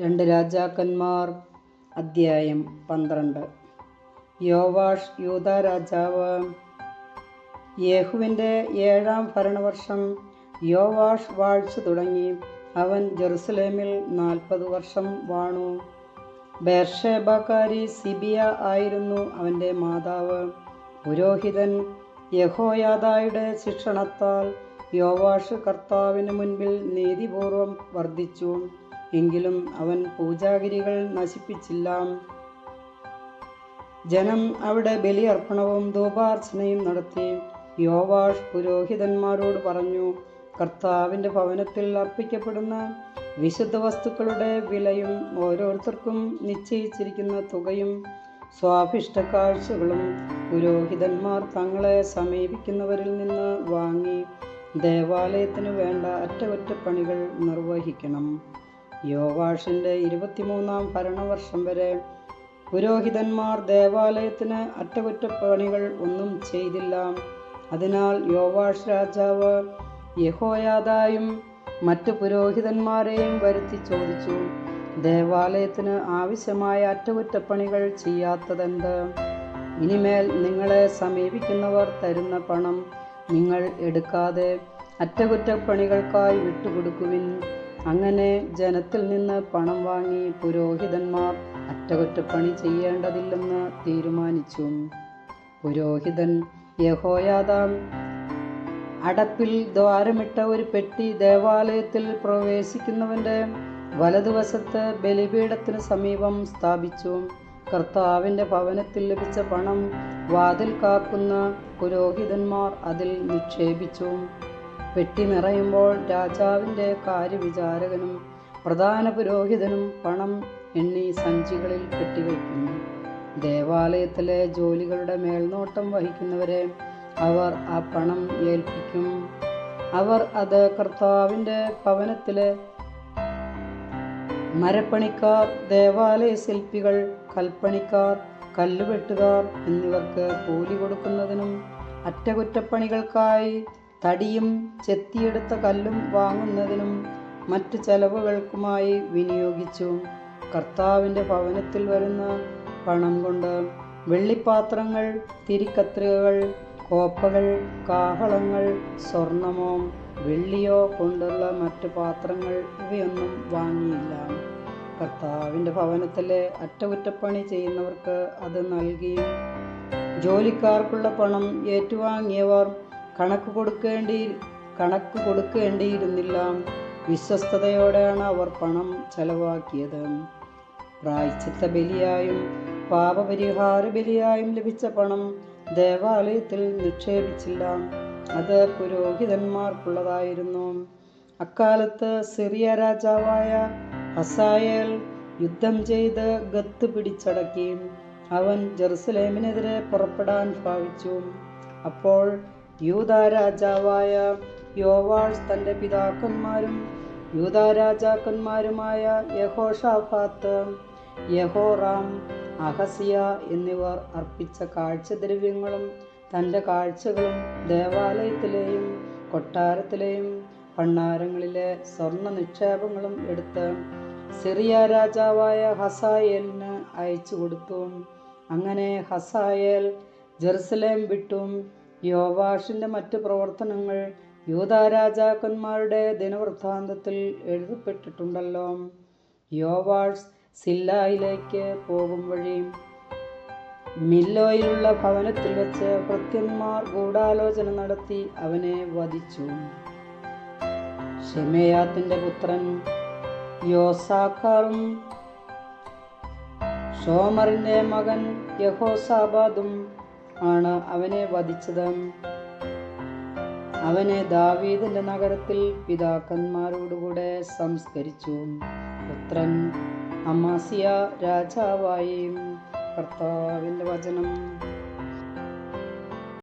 രണ്ട് രാജാക്കന്മാർ അദ്ധ്യായം പന്ത്രണ്ട്. യോവാഷ് യൂത രാജാവ്. യേഹുവിന്റെ ഏഴാം ഭരണവർഷം യോവാഷ് വാഴ്ച തുടങ്ങി. അവൻ ജെറുസലേമിൽ നാൽപ്പത് വർഷം വാണു. ബേർഷേബക്കാരി സിബിയ ആയിരുന്നു അവന്റെ മാതാവ്. പുരോഹിതൻ യഹോയാദായുടെ ശിക്ഷണത്താൽ യോവാഷ് കർത്താവിന് മുൻപിൽ നീതിപൂർവം വർദ്ധിച്ചു. എങ്കിലും അവൻ പൂജാഗിരികൾ നശിപ്പിച്ചില്ല. ജനം അവിടെ ബലിയർപ്പണവും ധൂപാർച്ചനയും നടത്തി. യോവാഷ് പുരോഹിതന്മാരോട് പറഞ്ഞു കർത്താവിന്റെ ഭവനത്തിൽ അർപ്പിക്കപ്പെടുന്ന വിശുദ്ധ വസ്തുക്കളുടെ വിലയും ഓരോരുത്തർക്കും നിശ്ചയിച്ചിരിക്കുന്ന തുകയും സ്വാഭിഷ്ട കാഴ്ചകളും പുരോഹിതന്മാർ തങ്ങളെ സമീപിക്കുന്നവരിൽ നിന്ന് വാങ്ങി ദേവാലയത്തിന് വേണ്ട അറ്റകുറ്റപ്പണികൾ നിർവഹിക്കണം. യോവാഷിന്റെ ഇരുപത്തിമൂന്നാം ഭരണവർഷം വരെ പുരോഹിതന്മാർ ദേവാലയത്തിന് അറ്റകുറ്റപ്പണികൾ ഒന്നും ചെയ്തില്ല. അതിനാൽ യോവാഷ് രാജാവ് യഹോയാദായും മറ്റു പുരോഹിതന്മാരെയും വരുത്തി ചോദിച്ചു ദേവാലയത്തിന് ആവശ്യമായ അറ്റകുറ്റപ്പണികൾ ചെയ്യാത്തതെന്ത്? ഇനിമേൽ നിങ്ങളെ സമീപിക്കുന്നവർ തരുന്ന പണം നിങ്ങൾ എടുക്കാതെ അറ്റകുറ്റപ്പണികൾക്കായി വിട്ടുകൊടുക്കുവിൻ. അങ്ങനെ ജനത്തിൽ നിന്ന് പണം വാങ്ങി പുരോഹിതന്മാർ അറ്റകുറ്റപ്പണി ചെയ്യേണ്ടതില്ലെന്ന് തീരുമാനിച്ചു. പുരോഹിതൻ യഹോയാദാം അടപ്പിൽ ദ്വാരമിട്ട ഒരു പെട്ടി ദേവാലയത്തിൽ പ്രവേശിക്കുന്നവന്റെ വലതുവശത്ത് ബലിപീഠത്തിന് സമീപം സ്ഥാപിച്ചു. കർത്താവിന്റെ ഭവനത്തിൽ ലഭിച്ച പണം വാതിൽ കാക്കുന്ന പുരോഹിതന്മാർ അതിൽ നിക്ഷേപിച്ചു. പെട്ടി നിറയുമ്പോൾ രാജാവിന്റെ കാര്യവിചാരകനും പ്രധാന പുരോഹിതനും പണം എണ്ണി സഞ്ചികളിൽ കെട്ടിവയ്ക്കുന്നു. ദേവാലയത്തിലെ ജോലികളുടെ മേൽനോട്ടം വഹിക്കുന്നവരെ അവർ ആ പണം ഏൽപ്പിക്കും. അവർ അത് കർത്താവിന്റെ ഭവനത്തിലെ മരപ്പണിക്കാർ ദേവാലയ ശില്പികൾ കൽപ്പണിക്കാർ കല്ലുവെട്ടുകാർ എന്നിവർക്ക് കൂലി കൊടുക്കുന്നതിനും അറ്റകുറ്റപ്പണികൾക്കായി തടിയും ചെത്തിയെടുത്ത കല്ലും വാങ്ങുന്നതിനും മറ്റു ചെലവുകൾക്കുമായി വിനിയോഗിച്ചു. കർത്താവിന്റെ ഭവനത്തിൽ വരുന്ന പണം കൊണ്ട് വെള്ളിപ്പാത്രങ്ങൾ തിരിക്കത്രികകൾ കോപ്പകൾ കാഹളങ്ങൾ സ്വർണമോ വെള്ളിയോ കൊണ്ടുള്ള മറ്റ് പാത്രങ്ങൾ ഇവയൊന്നും വാങ്ങിയില്ല. കർത്താവിന്റെ ഭവനത്തിലെ അറ്റകുറ്റപ്പണി ചെയ്യുന്നവർക്ക് അത് നൽകി ജോലിക്കാർക്കുള്ള പണം ഏറ്റുവാങ്ങിയവർ കണക്ക് കൊടുക്കേണ്ടി കണക്ക് കൊടുക്കേണ്ടിയിരുന്നില്ല. വിശ്വസ്തയോടെയാണ് അവർ പണം ചെലവാക്കിയത്. പ്രായച്ചിത്ത ബലിയായും പാപപരിഹാര ബലിയായും ലഭിച്ച പണം ദേവാലയത്തിൽ നിക്ഷേപിച്ചില്ല. അത് പുരോഹിതന്മാർക്കുള്ളതായിരുന്നു. അക്കാലത്ത് സിറിയ രാജാവായ ഹസായേൽ യുദ്ധം ചെയ്ത് ഗത്ത് പിടിച്ചടക്കി. അവൻ ജെറുസലേമിനെതിരെ പുറപ്പെടാൻ ഭാവിച്ചു. അപ്പോൾ യൂത രാജാവായ തന്റെ പിതാക്കന്മാരും യൂതാരാജാക്കന്മാരുമായ യഹോഷാഫാത്ത് യഹോറാം അഹസിയ എന്നിവർ അർപ്പിച്ച കാഴ്ചദ്രവ്യങ്ങളും തന്റെ കാഴ്ചകളും ദേവാലയത്തിലെയും കൊട്ടാരത്തിലെയും ഭണ്ണാരങ്ങളിലെ സ്വർണ നിക്ഷേപങ്ങളും എടുത്ത് സിറിയ രാജാവായ ഹസായേലിന് അയച്ചു കൊടുത്തു അങ്ങനെ ഹസായേൽ ജെറുസലേം വിട്ടും യോവാഷിന്റെ മറ്റ് പ്രവർത്തനങ്ങൾ യൂതാരാജാക്കന്മാരുടെ ദിനവൃത്താന്തത്തിൽ എഴുതപ്പെട്ടിട്ടുണ്ടല്ലോ. യോവാഷ് സില്ലായിലേക്ക് പോകും വഴി. മില്ലോയിലുള്ള ഭവനത്തിൽ വെച്ച് ഭൃത്യന്മാർ ഗൂഢാലോചന നടത്തി അവനെ വധിച്ചു. ഷെമയാത്തിന്റെ പുത്രൻ യോസാക്കാറും ഷോമറിന്റെ മകൻ യഹോസാബാദും ആണ് അവനെ വധിച്ചത്. അവനെ ദാവീദിന്റെ നഗരത്തിൽ പിതാക്കന്മാരോടുകൂടെ സംസ്കരിച്ചു. പുത്രൻ അമാസിയ രാജാവായി. കർത്താവിന്റെ വചനം.